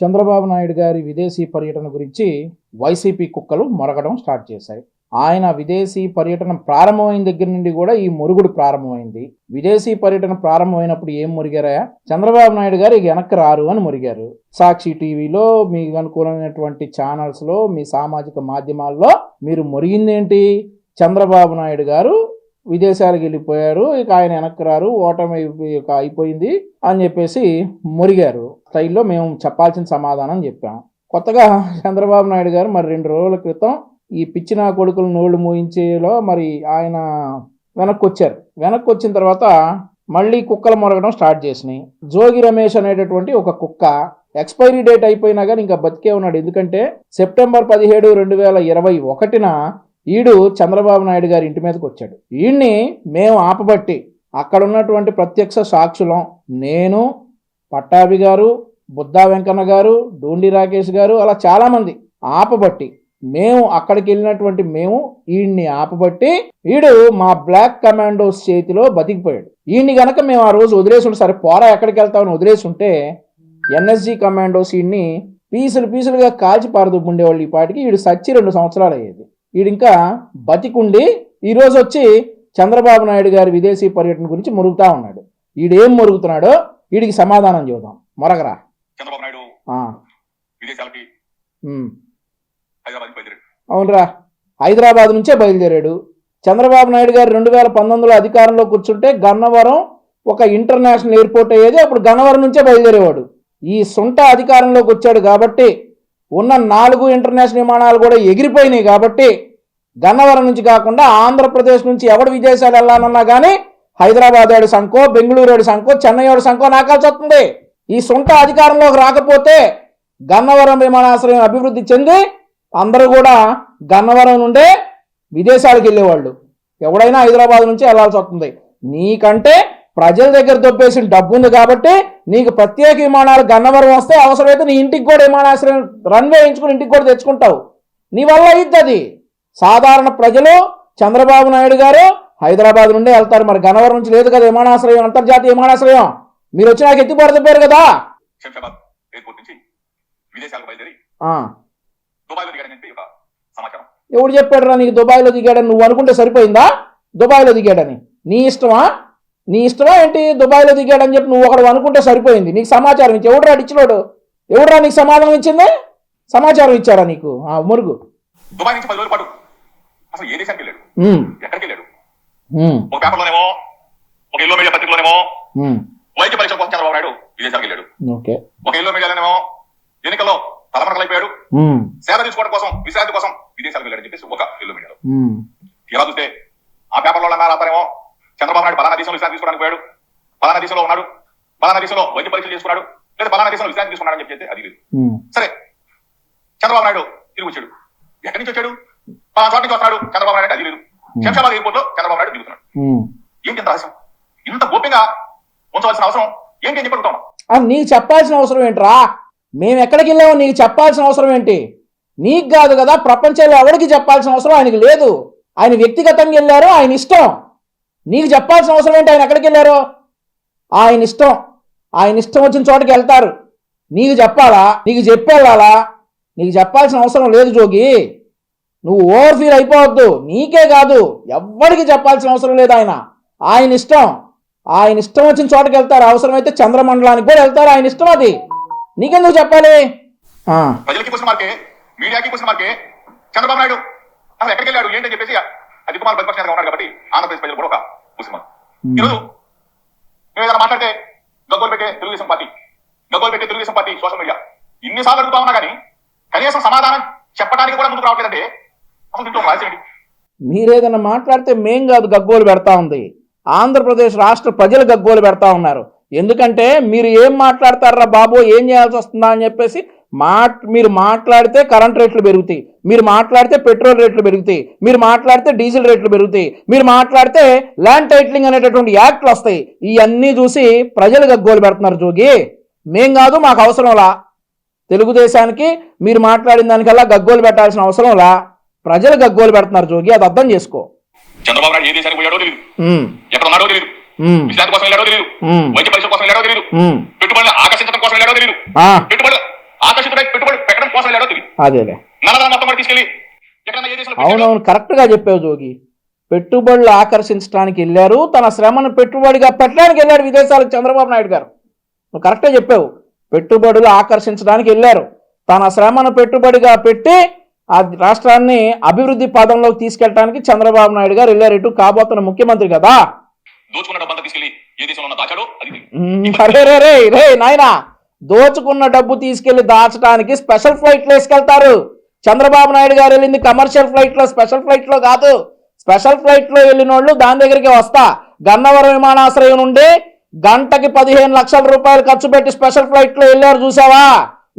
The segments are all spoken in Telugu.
చంద్రబాబు నాయుడు గారి విదేశీ పర్యటన గురించి వైసీపీ కుక్కలు మొరగడం స్టార్ట్ చేశాయి. ఆయన విదేశీ పర్యటన ప్రారంభమైన దగ్గర నుండి కూడా ఈ మురుగుడు ప్రారంభమైంది. విదేశీ పర్యటన ప్రారంభమైనప్పుడు ఏం మురిగారా? చంద్రబాబు నాయుడు గారు వెనక్కి రారు అని మురిగారు. సాక్షి టీవీలో మీకు అనుకూలమైనటువంటి ఛానల్స్లో మీ సామాజిక మాధ్యమాల్లో మీరు మురిగిందేంటి? చంద్రబాబు నాయుడు గారు విదేశాలకు వెళ్ళిపోయారు. ఇక ఆయన వెనక్కి రారు. ఓటమి అయిపోయింది అని చెప్పేసి మురిగారు. స్టైల్లో మేము చెప్పాల్సిన సమాధానం చెప్పాం. కొత్తగా చంద్రబాబు నాయుడు గారు మరి రెండు రోజుల క్రితం ఈ పిచ్చిన కొడుకులు నోళ్ళు మూయించేలో మరి ఆయన వెనక్కి వచ్చారు వెనక్కి వచ్చిన తర్వాత మళ్ళీ కుక్కలు మొరగడం స్టార్ట్ చేసినాయి. జోగి రమేష్ అనేటటువంటి ఒక కుక్క ఎక్స్పైరీ డేట్ అయిపోయినా కానీ ఇంకా బతికే ఉన్నాడు. ఎందుకంటే సెప్టెంబర్ పదిహేడు రెండు వేల ఇరవై ఒకటిన ఈడు చంద్రబాబు నాయుడు గారి ఇంటి మీదకి వచ్చాడు. ఈయన్ని మేము ఆపబట్టి అక్కడ ఉన్నటువంటి ప్రత్యక్ష సాక్షులం నేను పట్టాభి గారు బుద్ధా వెంకన్న గారు డూండి రాకేష్ గారు అలా చాలామంది ఆపబట్టి మేము అక్కడికి వెళ్ళినటువంటి మేము ఈయన్ని ఆపబట్టి ఈడు మా బ్లాక్ కమాండోస్ చేతిలో బతికిపోయాడు. ఈయన్ని గనక మేము ఆ రోజు వదిలేసుంటే సరే పోరా ఎక్కడికి వెళ్తామని వదిలేసుంటే ఎన్ఎస్జి కమాండోస్ ఈయన్ని పీసులు పీసులుగా కాల్చి పారదుబ్బుండేవాళ్ళు ఈ పాటికి. వీడు సచ్చి రెండు సంవత్సరాలు అయ్యేది. వీడు ఇంకా బతికుండి ఈరోజు వచ్చి చంద్రబాబు నాయుడు గారి విదేశీ పర్యటన గురించి మురుగుతా ఉన్నాడు. ఈడేం మురుగుతున్నాడో వీడికి సమాధానం చూద్దాం మొరగరా. చంద్రబాబు నాయుడు విదేశాలకి అవునరా. హైదరాబాద్ నుంచే బయలుదేరాడు. చంద్రబాబు నాయుడు గారు రెండు వేల పంతొమ్మిదిలో అధికారంలో కూర్చుంటే గన్నవరం ఒక ఇంటర్నేషనల్ ఎయిర్పోర్ట్ అయ్యేది అప్పుడు గన్నవరం నుంచే బయలుదేరేవాడు. ఈ సొంత అధికారంలోకి వచ్చాడు కాబట్టి ఉన్న నాలుగు ఇంటర్నేషనల్ విమానాలు కూడా ఎగిరిపోయినాయి కాబట్టి గన్నవరం నుంచి కాకుండా ఆంధ్రప్రదేశ్ నుంచి ఎవడు విదేశాలు వెళ్ళాలన్నా కానీ హైదరాబాద్ ఏడు సంకో బెంగళూరు ఏడు సంకో చెన్నై ఏడు సంకో నాకాల్సి వస్తుంది. ఈ సొంత అధికారంలోకి రాకపోతే గన్నవరం విమానాశ్రయం అభివృద్ధి చెంది అందరూ కూడా గన్నవరం నుండే విదేశాలకు వెళ్ళేవాళ్ళు. ఎవడైనా హైదరాబాద్ నుంచి వెళ్ళాల్సి వస్తుంది. నీకంటే ప్రజల దగ్గర దొబ్బేసిన డబ్బు ఉంది కాబట్టి నీకు ప్రత్యేక విమానాలు గన్నవరం వస్తే అవసరమైతే నీ ఇంటికి కూడా విమానాశ్రయం రన్వే వేయించుకుని ఇంటికి కూడా తెచ్చుకుంటావు. నీ వల్ల అయ్యిద్ది అది. సాధారణ ప్రజలు చంద్రబాబు నాయుడు గారు హైదరాబాద్ నుండే వెళ్తారు. మరి గన్నవరం నుంచి లేదు కదా విమానాశ్రయం అంతర్జాతీయ విమానాశ్రయం. మీరు వచ్చి నాకు కదా. చెప్పి ఒక సమాచారం. ఎవడు చెప్పాడు రా నీకు దుబాయ్లో దిగాడని? నువ్వు అనుకుంటే సరిపోయిందా? దుబాయ్లో దిగాడని. నీ ఇష్టమా? నీ ఇష్టమా ఏంటి? దుబాయ్లో దిగాడని చెప్పి నువ్వు ఒకడు అనుకుంటే సరిపోయింది. నీకు సమాచారం ఇచ్చి ఎవడురా ఇచ్చినోడు ఎవడురా నీకు సమాధానం ఇచ్చింది? సమాచారం ఇచ్చారా నీకు? ఆ మురుగు. దుబాయ్ నుంచి పది రోజుల పాటు అసలు ఏ దేశానికి వెళ్ళాడు? ఎక్కడికి వెళ్ళాడు? ఒక పేపర్లోనేమో ఒక ఎల్లో మీడియా పత్రికలోనేమో వైద్య పరీక్ష కోసం చంద్రబాబు నాయుడు విదేశాలకు వెళ్ళాడు. ఓకే. ఒక ఎల్లో మీడియాలోనేమో ఎన్నికల్లో తలమరకలైపోయాడు సేవ తీసుకోవడం కోసం విశ్రాంతి కోసం విదేశాలకు వెళ్ళాడని చెప్పేసి ఒక ఎల్లో మీడియాలో ఇలా చూస్తే ఆ పేపర్లో అన్నారు అతనేమో చంద్రబాబు నాయుడు పలానా దేశంలో విశ్రాంతి తీసుకోవడానికి పోయాడు. పలానా దేశంలో ఉన్నాడు. పలానా దేశంలో వైద్య పరీక్షలు చేసుకున్నాడు. లేదా పలానా దేశంలో విశ్రాంతి తీసుకున్నాడు అని చెప్పి అది లేదు. సరే. చంద్రబాబు నాయుడు తిరిగి వచ్చాడు. ఎక్కడి నుంచి వచ్చాడు? పలానా చోట నుంచి వస్తున్నాడు చంద్రబాబు నాయుడు అది లేదు. శంషాబాద్ ఎయిర్పోర్ట్లో చంద్రబాబు నాయుడు దిగుతున్నాడు. ఏంటి ఇంత రహస్యం? ఇంత గోప్యంగా ఉంచవలసిన అవసరం? ఏంటి అని చెప్పి నీకు చెప్పాల్సిన అవసరం ఏంట్రా? మేము ఎక్కడికి వెళ్ళామో నీకు చెప్పాల్సిన అవసరం ఏంటి? నీకు కాదు కదా ప్రపంచంలో ఎవరికి చెప్పాల్సిన అవసరం? ఆయనకి లేదు. ఆయన వ్యక్తిగతంగా వెళ్ళారు ఆయన ఇష్టం. నీకు చెప్పాల్సిన అవసరం ఏంటి? ఆయన ఎక్కడికి వెళ్ళారో? ఆయన ఇష్టం. ఆయన ఇష్టం వచ్చిన చోటకి వెళ్తారు. నీకు చెప్పాలా? నీకు చెప్పేళ్ళాలా నీకు చెప్పాల్సిన అవసరం లేదు జోగి. నువ్వు ఓవర్ ఫీల్ అయిపోవద్దు. నీకే కాదు. ఎవరికి చెప్పాల్సిన అవసరం లేదు ఆయన. ఆయన ఇష్టం. ఆయన ఇష్టం వచ్చిన చోటకి వెళ్తారు. అవసరమైతే చంద్రమండలానికి కూడా వెళ్తారు. ఆయన ఇష్టం అది. నీకెందుకు చెప్పాలి? ప్రజలకి క్వశ్చన్ మార్కే మీడియాకి క్వశ్చన్ మార్కే చంద్రబాబు నాయుడు అసలు ఎక్కడికి వెళ్ళాడు? ఏంటని చెప్పేసి అది కుమార్ ప్రతిపక్ష నేతగా ఉన్నాడు కాబట్టి ఆంధ్రప్రదేశ్ ప్రజలు కూడా ఒక ఉమ్, ఈరోజు మేము ఏదైనా మాట్లాడితే గగ్గోలు పెట్టే తెలుగుదేశం పార్టీ గగ్గోలు పెట్టే తెలుగుదేశం పార్టీ సోషల్ మీడియా. ఇన్నిసార్లు అడుగుతా ఉన్నా కానీ కనీసం సమాధానం చెప్పడానికి కూడా ముందుకు రావట్లేదంటే అసలు దీంట్లో రహస్యం ఏంటి? మీరేదన్నా మాట్లాడితే మేం కాదు గగ్గోలు పెడతా ఉంది. ఆంధ్రప్రదేశ్ రాష్ట్ర ప్రజలు గగ్గోలు పెడతా ఉన్నారు. ఎందుకంటే మీరు ఏం మాట్లాడతారా బాబు ఏం చేయాల్సి వస్తుందా అని చెప్పేసి మాట్ మీరు మాట్లాడితే కరెంట్ రేట్లు పెరుగుతాయి. మీరు మాట్లాడితే పెట్రోల్ రేట్లు పెరుగుతాయి. మీరు మాట్లాడితే డీజిల్ రేట్లు పెరుగుతాయి. మీరు మాట్లాడితే ల్యాండ్ టైటిలింగ్ అనేటటువంటి యాక్ట్లు వస్తాయి. ఇవన్నీ చూసి ప్రజలు గగ్గోలు పెడుతున్నారు జోగి. మేం కాదు మాకు అవసరంలా తెలుగుదేశానికి మీరు మాట్లాడిన దానికల్లా గగ్గోలు పెట్టాల్సిన అవసరంలా ప్రజలు గగ్గోలు పెడుతున్నారు జోగి. అది అర్థం చేసుకో. చంద్రబాబు నాయుడు ఏ దేశానికి పోయాడో తెలియదు ఉమ్, ఎక్కడ ఉన్నాడో తెలియదు ఉమ్, విశ్రాంతి కోసం వెళ్ళాడో తెలియదు ఉమ్, వైద్య పరీక్ష కోసం వెళ్ళాడో తెలియదు ఉమ్, పెట్టుబడులు ఆకర్షించడం కోసం వెళ్ళాడో తెలియదు ఆ, పెట్టుబడులు కోసం వెళ్ళాడో తెలియదు అదేలే నల్లధనం మొత్తం కూడా అవునవును కరెక్ట్గా చెప్పావు జోగి. పెట్టుబడులు ఆకర్షించడానికి వెళ్ళారు తన శ్రమను పెట్టుబడిగా పెట్టడానికి వెళ్ళాడు విదేశాలకు చంద్రబాబు నాయుడు గారు. నువ్వు కరెక్టే చెప్పావు. పెట్టుబడులు ఆకర్షించడానికి వెళ్ళారు. తన శ్రమను పెట్టుబడిగా పెట్టి ఆ రాష్ట్రాన్ని అభివృద్ధి పదంలోకి తీసుకెళ్ళడానికి చంద్రబాబు నాయుడు గారు వెళ్ళారు ఇటు కాబోతున్న ముఖ్యమంత్రి కదా. రే రే రే నాయనా. దోచుకున్న డబ్బు తీసుకెళ్ళి దాచడానికి స్పెషల్ ఫ్లైట్లు వేసుకెళ్తారు చంద్రబాబు నాయుడు గారు వెళ్ళింది కమర్షియల్ ఫ్లైట్లో స్పెషల్ ఫ్లైట్లో కాదు. స్పెషల్ ఫ్లైట్లో వెళ్ళిన వాళ్ళు దాని దగ్గరికి వస్తా. గన్నవరం విమానాశ్రయం నుండి గంటకి పదిహేను లక్షల రూపాయలు ఖర్చు పెట్టి స్పెషల్ ఫ్లైట్లో వెళ్ళారు చూసావా?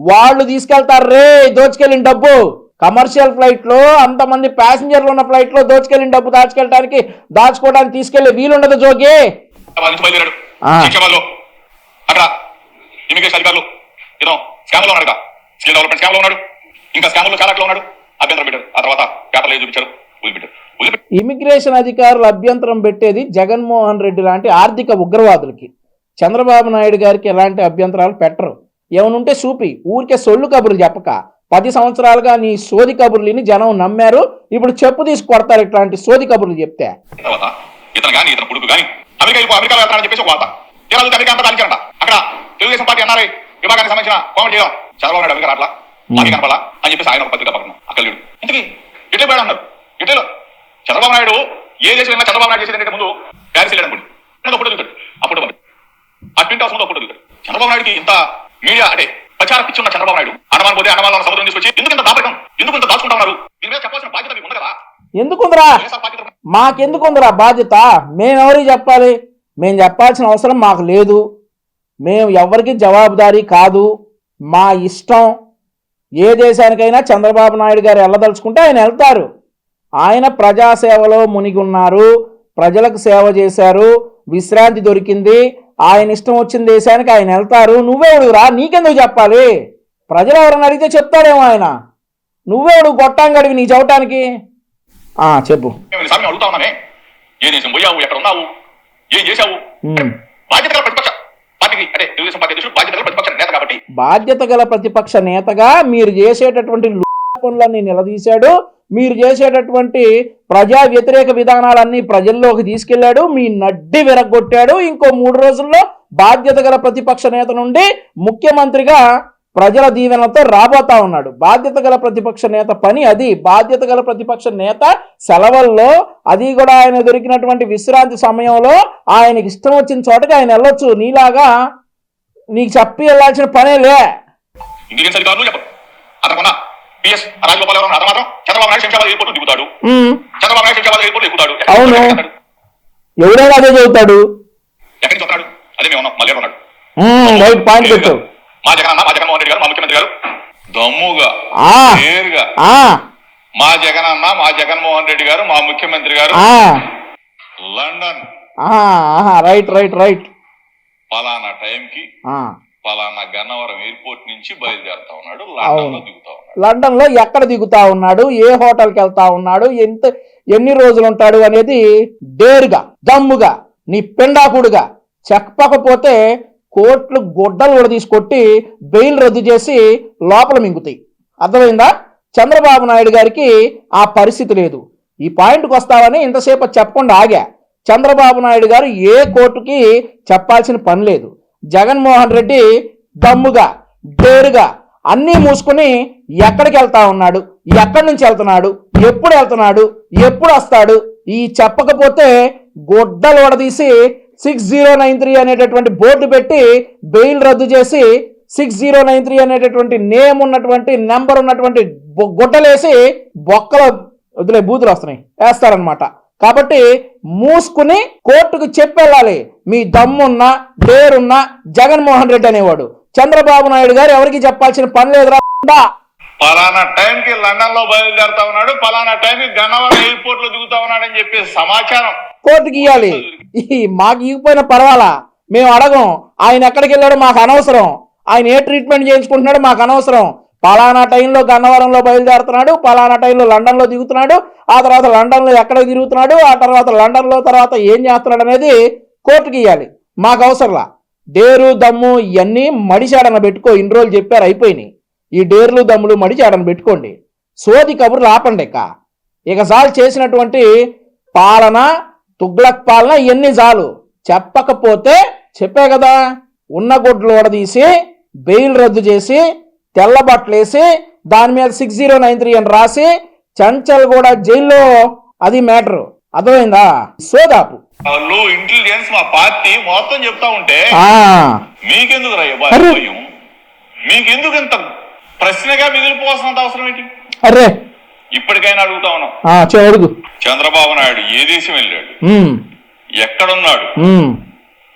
వాళ్ళు తీసుకెళ్తారు రే దోచుకెళ్ళిన డబ్బు. కమర్షియల్ ఫ్లైట్లో అంతమంది ప్యాసింజర్లు ఉన్న ఫ్లైట్లో దోచుకెళ్ళిన డబ్బు దాచుకెళ్ళడానికి దాచుకోవడానికి తీసుకెళ్ళే వీలుండదు జోగి. ఇమిగ్రేషన్ అధికారులు ఏదో స్కామ్లో ఉన్నాడు స్కిల్ డెవలప్మెంట్ స్కామ్లో ఉన్నాడు. ఇంకా స్కామ్లో చాలా ఉన్నాడు. అభ్యంతరం పెట్టారు ఆ తర్వాత పేపర్లు ఏది చూపించారు వదిలిపెట్టారు ఇమిగ్రేషన్ అధికారులు అభ్యంతరం పెట్టేది జగన్మోహన్ రెడ్డి లాంటి ఆర్థిక ఉగ్రవాదులకి. చంద్రబాబు నాయుడు గారికి ఎలాంటి అభ్యంతరాలు పెట్టరు. ఏమనుంటే చూపి ఊరికే సొల్లు కబుర్లు చెప్పక పది సంవత్సరాలుగా నీ సోది కబుర్లని జనం నమ్మారు ఇప్పుడు చెప్పు తీసి కొడతారు ఇట్లాంటి సోది కబుర్లు చెప్తే. తర్వాత ఇతను కానీ ఇతను కొడుకు కానీ అమెరికా అమెరికా వెళ్తానని చెప్పేసి ఒక వార్త. తీరా చూస్తే అమెరికా అంతా కాల్చారంట అక్కడ తెలుగుదేశం పార్టీ ఎన్ఆర్ఐ విభాగానికి సంబంధించిన కామెంట్ చేయడం చంద్రబాబు నాయుడు అమెరికా రాట్లా మాకి కనపడాలా అని చెప్పేసి ఆయన ఒక పత్రిక పక్కన అక్కడ లేడు ఇంతకీ ఇటే పోయాడు అన్నారు. ఇటేలో చంద్రబాబు నాయుడు ఏ దేశం వెళ్ళినా చంద్రబాబు నాయుడు చేసేది ముందు ప్యారిస్ వెళ్ళాడు అనుకోండి. ఫోటో దిగుతాడు. ఆ ఫోటో. ఆ ట్విన్ హౌస్ ఫోటో దిగుతాడు. చంద్రబాబు నాయుడుకి ఇంత మీడియా అంటే ప్రచార పిచ్చి ఉన్న చంద్రబాబు నాయుడు అండమాన్ పోతే అండమాన్ సముద్రం తీసుకొచ్చి ఎందుకు ఇంత దాపరికం? ఎందుకు ఇంత దాచుకుంటా ఉన్నారు? దీని మీద చెప్పాల్సిన బాధ్యత మీకు ఉంది కదా? ఎందుకుందిరా? పార్టీ మాకెందుకుందిరా బాధ్యత? మేమెవరికి చెప్పాలి? మేము చెప్పాల్సిన అవసరం మాకు లేదు. మేము ఎవరికి జవాబుదారీ కాదు. మా ఇష్టం ఏ దేశానికైనా చంద్రబాబు నాయుడు గారు వెళ్ళదలుచుకుంటే ఆయన వెళ్తారు. ఆయన ప్రజాసేవలో మునిగి ఉన్నారు ప్రజలకు సేవ చేశారు. విశ్రాంతి దొరికింది. ఆయన ఇష్టం వచ్చిన దేశానికి ఆయన వెళ్తారు. నువ్వెవడురా నీకెందుకు చెప్పాలి? ప్రజలు ఎవరైనా అడిగితే చెప్తాడేమో ఆయన. నువ్వెవడు గొట్టాంగడివి నీ చెప్పటానికి ఆ, చెప్పు. అడుగుతా ఉన్నామే ఏ దేశం పోయావు? ఎక్కడ ఉన్నావు? ఏం చేశావు. బాధ్యత ప్రతిపక్ష పార్టీకి అంటే తెలుగుదేశం పార్టీ అధ్యక్షుడు బాధ్యత గల ప్రతిపక్ష నేత కాబట్టి. బాధ్యత గల ప్రతిపక్ష నేతగా మీరు చేసేటటువంటి పనులన్నీ నిలదీశాడు. మీరు చేసేటటువంటి ప్రజా వ్యతిరేక విధానాలన్నీ ప్రజల్లోకి తీసుకెళ్ళాడు మీ నడ్డి విరగొట్టాడు ఇంకో మూడు రోజుల్లో బాధ్యత గల ప్రతిపక్ష నేత నుండి ముఖ్యమంత్రిగా ప్రజల దీవెనలతో రాబోతా ఉన్నాడు. బాధ్యత గల ప్రతిపక్ష నేత పని అది. బాధ్యత గల ప్రతిపక్ష నేత సెలవుల్లో అది కూడా ఆయన దొరికినటువంటి విశ్రాంతి సమయంలో ఆయనకి ఇష్టం వచ్చిన చోటకి ఆయన వెళ్ళొచ్చు. నీలాగా నీకు చెప్పి వెళ్ళాల్సిన పనే లే. అవును. ఎవరైనా అదే రైట్ పాయింట్ పెట్టు మా జగన్ అన్న మా జగన్మోహన్ రెడ్డి గారు మా ముఖ్యమంత్రి గారు. దమ్ముగా నేరుగా. మా జగన్ అన్న మా జగన్మోహన్ రెడ్డి గారు మా ముఖ్యమంత్రి గారు. లండన్. Right right right. పలానా టైంకి పలానా గన్నవరం ఎయిర్పోర్ట్ నుంచి బయలుదేరుతా ఉన్నాడు లండన్లో దిగుతా ఉన్నాడు. లండన్లో ఎక్కడ దిగుతా ఉన్నాడు ఏ హోటల్కి వెళ్తా ఉన్నాడు ఎంత ఎన్ని రోజులు ఉంటాడు అనేది డేరుగా దమ్ముగా నీ పిండాకుడుగా చెప్పకపోతే కోర్టులు గొడ్డలు కూడా తీసుకొట్టి బెయిల్ రద్దు చేసి లోపల మింగుతాయి. అర్థమైందా? చంద్రబాబు నాయుడు గారికి ఆ పరిస్థితి లేదు. ఈ పాయింట్కి వస్తావని ఇంతసేపు చెప్పకుండా ఆగా. చంద్రబాబు నాయుడు గారు ఏ కోర్టుకి చెప్పాల్సిన పని లేదు. జగన్మోహన్ రెడ్డి దమ్ముగా డేరుగా అన్నీ మూసుకుని ఎక్కడికి వెళ్తా ఉన్నాడు? ఎక్కడి నుంచి వెళ్తున్నాడు? ఎప్పుడు వెళ్తున్నాడు? ఎప్పుడు వస్తాడు? ఈ చెప్పకపోతే గొడ్డలు వడదీసి సిక్స్ జీరో నైన్ త్రీ అనేటటువంటి బోర్డు పెట్టి బెయిల్ రద్దు చేసి సిక్స్ జీరో నైన్ త్రీ అనేటటువంటి నేమ్ ఉన్నటువంటి నెంబర్ ఉన్నటువంటి బొ- గుడ్డలేసి బొక్కలో వదిలే బూతులు వస్తున్నాయి. వేస్తారనమాట కాబట్టి మూసుకుని కోర్టుకు చెప్పెళ్ళాలి. మీ దమ్మున్న పేరున్న జగన్మోహన్ రెడ్డి అనేవాడు. చంద్రబాబు నాయుడు గారు ఎవరికి చెప్పాల్సిన పని లేదురా పలానా టైంకి లండన్లో బయలుదేరుతా ఉన్నాడు పలానా టైంకి గన్నవరం ఎయిర్పోర్ట్లో దిగుతా ఉన్నాడు అని చెప్పి సమాచారం. కోర్టుకి ఇవ్వాలి మాకు ఇవ్వకపోయినా పర్వాలా? మేము అడగం. ఆయన ఎక్కడికి వెళ్ళాడో మాకు అనవసరం. ఆయన ఏ ట్రీట్మెంట్ చేయించుకుంటున్నాడో మాకు అనవసరం. పలానా టైంలో గన్నవరంలో బయలుదేరుతున్నాడు పలానా టైంలో లండన్లో దిగుతున్నాడు ఆ తర్వాత లండన్లో ఎక్కడ తిరుగుతున్నాడు ఆ తర్వాత లండన్లో తర్వాత ఏం చేస్తున్నాడు అనేది కోర్టుకి ఇవ్వాలి మాకు అవసరంలా. డేరు దమ్ము ఇవన్నీ మడిశాడన పెట్టుకో ఇన్ని రోజులు చెప్పారు అయిపోయినాయి. ఈ డేర్లు దమ్ములు మడి చేయడం పెట్టుకోండి. సోది కబుర్లు ఆపండి ఇక. ఇక సాల్ చేసినటువంటి పాలన తుగ్లక్ పాలన ఇవన్నీ చాలు చెప్పకపోతే చెప్పే కదా. ఉన్న గుడ్లు ఓడదీసి బెయిల్ రద్దు చేసి తెల్ల బట్టలేసి దాని మీద సిక్స్ జీరో నైన్ త్రీ అని రాసి చంచల్ కూడా జైల్లో. అది మ్యాటర్. అర్థమైందా? సోదాపు. వాళ్ళు ఇంటెలిజెన్స్ మా పార్టీ మొత్తం చెప్తా ఉంటే మీకెందుకు మీకెందుకు ఇంత ప్రశ్నగా మిగిలిపోవాల్సినంత అవసరం ఏంటి? అర్రే ఇప్పటికైనా అడుగుతా ఉన్నాం. అడుగు. చంద్రబాబు నాయుడు ఏ దేశం వెళ్ళాడు? ఎక్కడున్నాడు?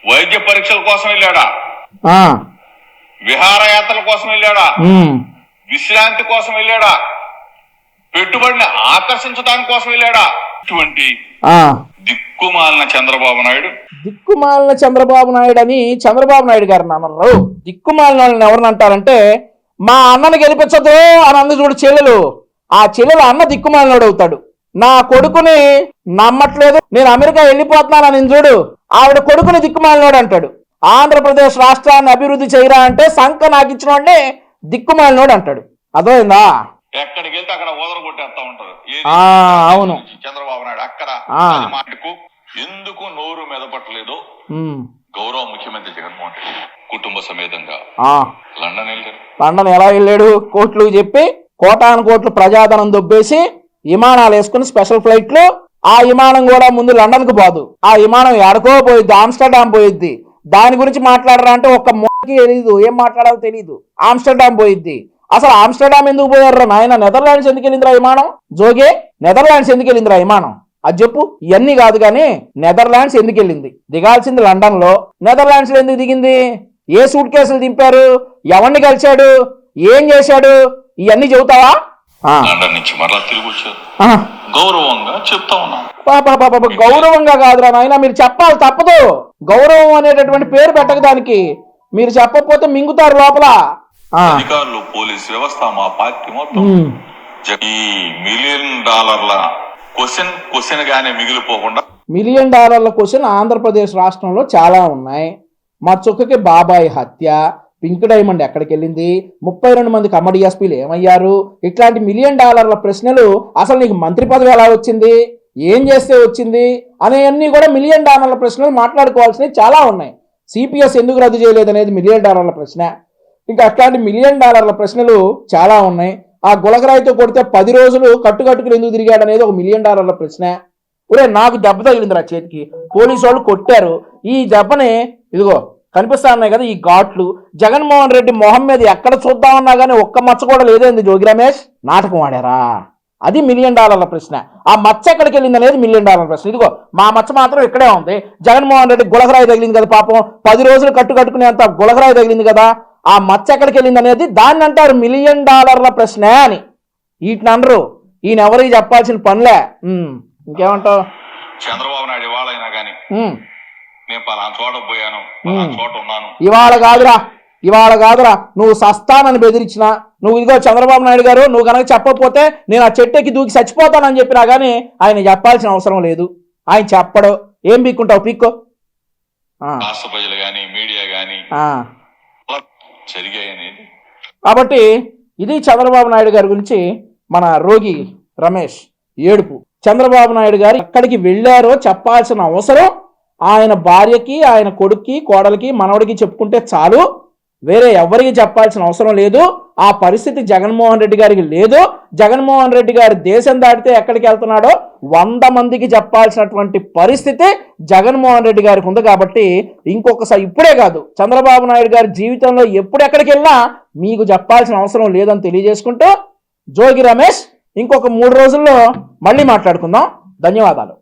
వైద్య పరీక్షల కోసం వెళ్ళాడా? విహారయాత్రల కోసం వెళ్ళాడా? విశ్రాంతి కోసం వెళ్ళాడా? పెట్టుబడిని ఆకర్షించడానికి కోసం వెళ్ళాడా? ఇటువంటి ఆ. దిక్కుమాలిన చంద్రబాబు నాయుడు. దిక్కుమాలిన చంద్రబాబు నాయుడు అని చంద్రబాబు నాయుడు గారిని అన్నారు దిక్కుమాలిన ఎవరిని అంటారంటే మా అన్నని గెలిపించదు అని అంది చూడు చెల్లెలు. ఆ చెల్లెలు అన్న దిక్కుమాలినోడు అవుతాడు. నా కొడుకుని నమ్మట్లేదు. నేను అమెరికా వెళ్ళిపోతున్నానని చూడు. ఆవిడ కొడుకుని దిక్కుమాలినోడు అంటాడు. ఆంధ్రప్రదేశ్ రాష్ట్రాన్ని అభివృద్ధి చేయరా అంటే సంఖ నాకు ఇచ్చిన వాడిని దిక్కుమాలినోడు అంటాడు. అర్థమైందా? ఎక్కడికి వెళ్తే అక్కడ ఓదర కొట్టేస్తా ఉంటారు. ఏది? ఆ, అవును. చంద్రబాబు నాయుడు అక్కడ మాటకు ఎందుకు నోరు మెదపట్లేదు గౌరవ ముఖ్యమంత్రి జగన్మోహన్ రెడ్డి. కుటుంబ సమేతంగా. లండన్ లండన్ ఎలా వెళ్ళాడు? కోట్లు చెప్పి కోటాను కోట్లు ప్రజాధనం దొబ్బేసి విమానాలు వేసుకుని స్పెషల్ ఫ్లైట్లు ఆ విమానం కూడా ముందు లండన్కు పోదు. ఆ విమానం ఎడకో పోయిద్ది ఆమ్స్టర్డామ్ పోయిద్ది. దాని గురించి మాట్లాడరా అంటే ఒక్క మొక్కకి తెలియదు ఏం మాట్లాడాలో తెలియదు ఆమ్స్టర్డామ్ పోయిద్ది. అసలు ఆమ్స్టర్డామ్ ఎందుకు పోయారు నాయన? నెదర్లాండ్స్ ఎందుకు వెళ్ళిందిరా విమానం? జోగే నెదర్లాండ్స్ ఎందుకు వెళ్ళిందిరా విమానం? అది చెప్పు. ఇవన్నీ కాదు కానీ నెదర్లాండ్స్ ఎందుకు వెళ్ళింది? దిగాల్సింది లండన్లో నెదర్లాండ్స్ ఎందుకు దిగింది? ఏ సూట్ కేసులు దింపారు? ఎవరిని కలిశాడు? ఏం చేశాడు? ఇవన్నీ చెబుతావా? ఆ, లండన్ నుంచి మరలా తిరిగి వచ్చారు. ఆ. గౌరవంగా చెప్తా గౌరవంగా కాదురా నాయన మీరు చెప్పాలి తప్పదు. గౌరవం అనేటటువంటి పేరు పెట్టక దానికి. మీరు చెప్పకపోతే మింగుతారు లోపల. అధికారులు పోలీస్ వ్యవస్థ మా పార్టీ మొత్తం. ఈ మిలియన్ డాలర్ల క్వశ్చన్ క్వశ్చన్ గానే మిగిలిపోకుండా. మిలియన్ డాలర్ల క్వశ్చన్ ఆంధ్రప్రదేశ్ రాష్ట్రంలో చాలా ఉన్నాయి. మా చుక్కకి బాబాయ్ హత్య పింక్ డైమండ్ ఎక్కడికి వెళ్ళింది ముప్పై రెండు మంది కమ్మడి ఎస్పీలు ఏమయ్యారు? ఇట్లాంటి మిలియన్ డాలర్ల ప్రశ్నలు అసలు నీకు మంత్రి పదవి ఎలా వచ్చింది? ఏం చేస్తే వచ్చింది? అనేవన్నీ కూడా మిలియన్ డాలర్ల ప్రశ్నలు మాట్లాడుకోవాల్సినవి చాలా ఉన్నాయి. సిపిఎస్ ఎందుకు రద్దు చేయలేదు అనేది మిలియన్ డాలర్ల ప్రశ్న. ఇంకా అట్లాంటి మిలియన్ డాలర్ల ప్రశ్నలు చాలా ఉన్నాయి. ఆ గులకరాయితో కొడితే పది రోజులు కట్టుకట్టుకుని ఎందుకు తిరిగాడు అనేది ఒక మిలియన్ డాలర్ల ప్రశ్న. ఒరే నాకు దెబ్బ తగిలిందిరా చేతికి. పోలీసు వాళ్ళు కొట్టారు. ఈ దెబ్బని ఇదిగో కనిపిస్తా ఉన్నాయి కదా ఈ ఘాట్లు. జగన్మోహన్ రెడ్డి మొహం మీద ఎక్కడ చూద్దామన్నా కానీ ఒక్క మచ్చ కూడా లేదేంది జోగి రమేష్? నాటకం ఆడారా? అది మిలియన్ డాలర్ల ప్రశ్న. ఆ మచ్చ ఎక్కడికి వెళ్ళింది అనేది మిలియన్ డాలర్ల ప్రశ్న. ఇదిగో మా మచ్చ మాత్రం ఇక్కడే ఉంది. జగన్మోహన్ రెడ్డి గులకరాయి తగిలింది కదా పాపం. పది రోజులు కట్టు కట్టుకునేంత గులకరాయి తగిలింది కదా. ఆ మచ్చ ఎక్కడికి వెళ్ళింది అనేది దాన్ని అంటారు మిలియన్ డాలర్ల ప్రశ్న అని. వీటిని అనరు. ఈయన ఎవరికి చెప్పాల్సిన పనులే? ఇంకేమంటావు? చంద్రబాబు నాయుడు ఇవాళైనా గానీ ఉమ్, నేను పలానా చోట పోయాను పలానా. చోట ఉన్నాను. ఇవాళ కాదురా ఇవాళ కాదురా. నువ్వు సస్తానని బెదిరించిన నువ్వు ఇదిగో చంద్రబాబు నాయుడు గారు నువ్వు కనుక చెప్పకపోతే నేను ఆ చెట్టుకి దూకి చచ్చిపోతానని చెప్పినా కానీ ఆయన చెప్పాల్సిన అవసరం లేదు. ఆయన చెప్పడు. ఏం పీక్కుంటావు? పీక్కో. రాష్ట్ర ప్రజలు మీడియా అనేది కాబట్టి ఇది చంద్రబాబు నాయుడు గారి గురించి మన రోగి రమేష్ ఏడుపు. చంద్రబాబు నాయుడు గారు ఎక్కడికి వెళ్ళారో చెప్పాల్సిన అవసరం ఆయన భార్యకి ఆయన కొడుక్కి కోడలికి మనవడికి చెప్పుకుంటే చాలు. వేరే ఎవరికి చెప్పాల్సిన అవసరం లేదు. ఆ పరిస్థితి జగన్మోహన్ రెడ్డి గారికి లేదు. జగన్మోహన్ రెడ్డి గారి దేశం దాటితే ఎక్కడికి వెళ్తున్నాడో వంద మందికి చెప్పాల్సినటువంటి పరిస్థితి జగన్మోహన్ రెడ్డి గారికి ఉంది కాబట్టి ఇంకొకసారి ఇప్పుడే కాదు. చంద్రబాబు నాయుడు గారి జీవితంలో ఎప్పుడు ఎక్కడికి వెళ్ళినా మీకు చెప్పాల్సిన అవసరం లేదని తెలియజేసుకుంటూ జోగి రమేష్ ఇంకొక మూడు రోజుల్లో మళ్ళీ మాట్లాడుకుందాం. ధన్యవాదాలు.